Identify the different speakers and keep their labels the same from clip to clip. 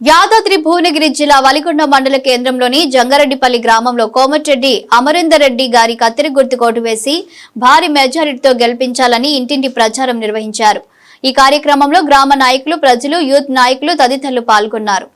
Speaker 1: యాదాద్రి భువనగిరి జిల్లా వలికొండ మండల కేంద్రంలోని జంగారెడ్డిపల్లి గ్రామంలో కోమటిరెడ్డి అమరేందర్ రెడ్డి గారి కత్తిరి గుర్తు కోటు వేసి భారీ మెజారిటీతో గెలిపించాలని ఇంటింటి ప్రచారం నిర్వహించారు. ఈ కార్యక్రమంలో గ్రామ నాయకులు ప్రజలు యూత్ నాయకులు తదితరులు పాల్గొన్నారు.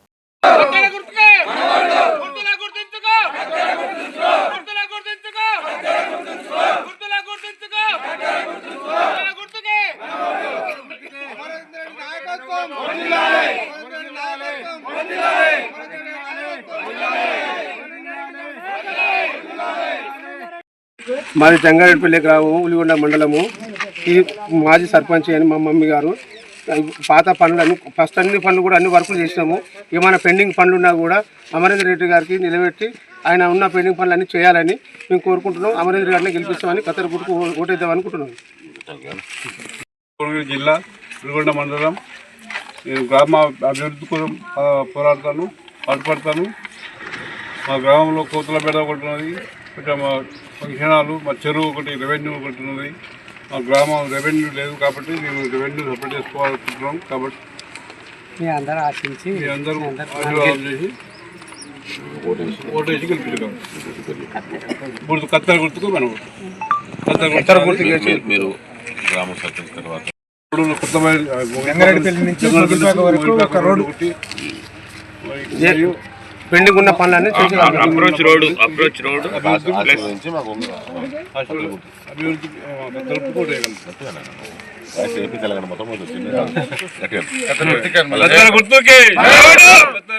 Speaker 2: మాది జంగారెడ్డిపల్లి గ్రామం ఉలిగొండ మండలము. ఈ మాజీ సర్పంచ్ అని మా మమ్మీ గారు పాత పనులను ఫస్ట్ అన్ని పనులు కూడా అన్ని వర్కులు చేసినాము. ఏమైనా పెండింగ్ పనులు ఉన్నా కూడా అమరేంద్ర రెడ్డి గారికి నిలబెట్టి ఆయన ఉన్న పెండింగ్ పనులు అన్ని చేయాలని మేము కోరుకుంటున్నాం. అమరేంద్ర గారిని గెలిపిస్తామని కత్తెర గుర్తుకు ఓటేద్దాం అనుకుంటున్నాం.
Speaker 3: జిల్లా ఉలిగొండ మండలం. నేను గ్రామ అభివృద్ధి కోసం పోరాడతాను పాటుపడతాను. మా గ్రామంలో కోతుల బెడ ఒకటి ఉన్నది. ఇంకా మా ఫంక్షనాలు మా చెరువు ఒకటి రెవెన్యూ ఒకటి ఉన్నది. మా గ్రామం రెవెన్యూ లేదు కాబట్టి మేము రెవెన్యూ సపరేట్ చేసుకోవాలనుకుంటున్నాం కాబట్టి
Speaker 2: మీ అందరూ ఆశించి
Speaker 3: మీ అందరూ ఆశీర్వాదం చేసి ఓటేసి గెలిపించుకోవాలి గుర్తు కత్తెర గుర్తుకు మనం కత్తెర గుర్తు
Speaker 4: మీరు- మీరు గ్రామ సర్పంచ్ తర్వాత
Speaker 2: నుంచి వరకు ఒక రోడ్డు. పెండింగ్ ఉన్న పనులన్నీ చేసి
Speaker 4: అప్రోచ్ రోడ్ అప్రోచ్ రోడ్
Speaker 3: గుర్తుకే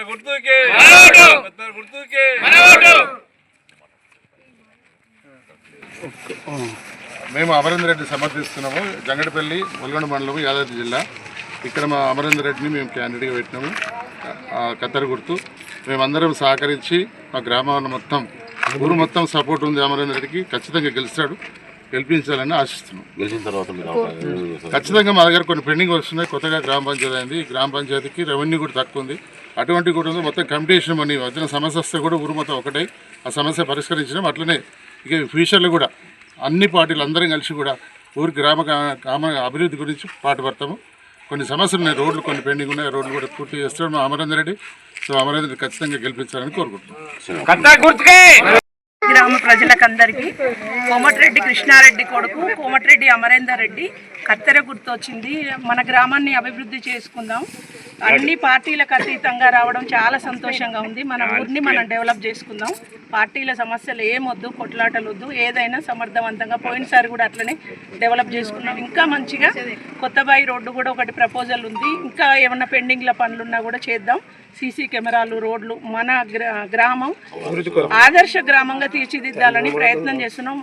Speaker 3: గుర్తుకే. గుర్తుకే.
Speaker 5: మేము అమరేందర్ రెడ్డి సమర్థిస్తున్నాము. జంగడపల్లి ఒల్గొండ మండలం యాదాద్రి జిల్లా. ఇక్కడ మా అమరేందర్ రెడ్డిని మేము క్యాండిడేట్గా పెట్టినాము. ఆ, కత్తెర గుర్తు. మేమందరం సహకరించి మా గ్రామాన్ని మొత్తం ఊరు మొత్తం సపోర్ట్ ఉంది అమరేందర్ రెడ్డికి. ఖచ్చితంగా గెలుస్తాడు. గెలిపించాలని ఆశిస్తున్నాం.
Speaker 4: గెలిచిన తర్వాత
Speaker 5: ఖచ్చితంగా మా దగ్గర కొన్ని పెండింగ్ వస్తున్నాయి కొత్తగా గ్రామ పంచాయతీ అయింది. ఈ గ్రామ పంచాయతీకి రెవెన్యూ కూడా తక్కువ ఉంది. అటువంటి కూడా ఉంది. మొత్తం కంపిటీషన్ అని వచ్చిన సమస్య వస్తే కూడా ఊరు మొత్తం ఒకటే. ఆ సమస్య పరిష్కరించినాం. అట్లనే ఇక ఫ్యూచర్లో కూడా అన్ని పార్టీలు అందరం కలిసి కూడా ఊరి గ్రామ గ్రామ అభివృద్ధి గురించి పాటుపడతాము కొన్ని సమస్యలు ఉన్నాయి. రోడ్లు కొన్ని పెండింగ్ ఉన్నాయి. రోడ్లు కూడా పూర్తి చేస్తాడు మా అమరేందర్ రెడ్డి. సో అమరేందర్ రెడ్డి ఖచ్చితంగా గెలిపించాలని కోరుకుంటున్నాం.
Speaker 6: గ్రామ ప్రజలకందరికీ కోమటిరెడ్డి కృష్ణారెడ్డి కొడుకు కోమటిరెడ్డి అమరేందర్ రెడ్డి కత్తెర గుర్తొచ్చింది. మన గ్రామాన్ని అభివృద్ధి చేసుకుందాం. అన్ని పార్టీలకు అతీతంగా రావడం చాలా సంతోషంగా ఉంది. మన ఊరిని మనం డెవలప్ చేసుకుందాం. పార్టీల సమస్యలు ఏమొద్దు కొట్లాటలు వద్దు ఏదైనా సమర్థవంతంగా పోయినసారి కూడా అట్లనే డెవలప్ చేసుకున్నాం. ఇంకా మంచిగా కొత్తబాయి రోడ్డు కూడా ఒకటి ప్రపోజల్ ఉంది. ఇంకా ఏమన్నా పెండింగ్ల పనులున్నా కూడా చేద్దాం. సీసీ కెమెరాలు రోడ్లు మన గ్రా- గ్రామం ఆదర్శ గ్రామంగా తీర్చిదిద్దాలని ప్రయత్నం చేస్తున్నాం.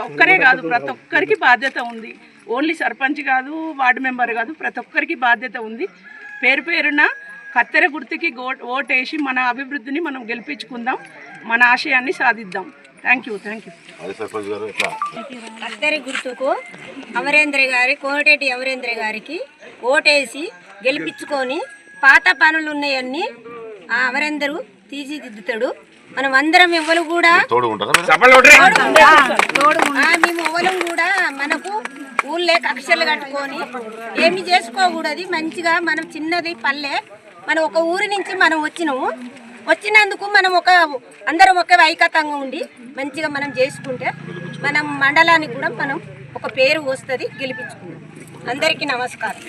Speaker 6: ఒక్కరే కాదు ప్రతి ఒక్కరికి బాధ్యత ఉంది. ఓన్లీ సర్పంచ్ కాదు వార్డు మెంబర్ కాదు ప్రతి ఒక్కరికి బాధ్యత ఉంది. పేరు పేరున కత్తెర గుర్తుకి ఓటేసి మన అభివృద్ధిని మనం గెలిపించుకుందాం మన ఆశయాన్ని సాధిద్దాం. థ్యాంక్ యూ థ్యాంక్ యూ
Speaker 7: కత్తెరి గుర్తుకు అమరేంద్ర గారి కోమటిరెడ్డి అమరేంద్ర గారికి ఓటేసి గెలిపించుకొని పాత పనులు ఉన్నాయన్నీ ఆ అమరేందరు తీర్చిదిద్దుతాడు మనం అందరం ఎవరు కూడా మేము ఎవరం కూడా మనకు ఊళ్ళే కక్షలు కట్టుకొని ఏమి చేసుకోకూడదు. మంచిగా మనం చిన్నది పల్లె. మనం ఒక ఊరి నుంచి మనం వచ్చినాము. వచ్చినందుకు మనం ఒక అందరం ఒక ఐకతంగా ఉండి మంచిగా మనం చేసుకుంటే మనం మండలానికి కూడా మనం ఒక పేరు వస్తుంది గెలిపించుకుందాం. అందరికీ నమస్కారం.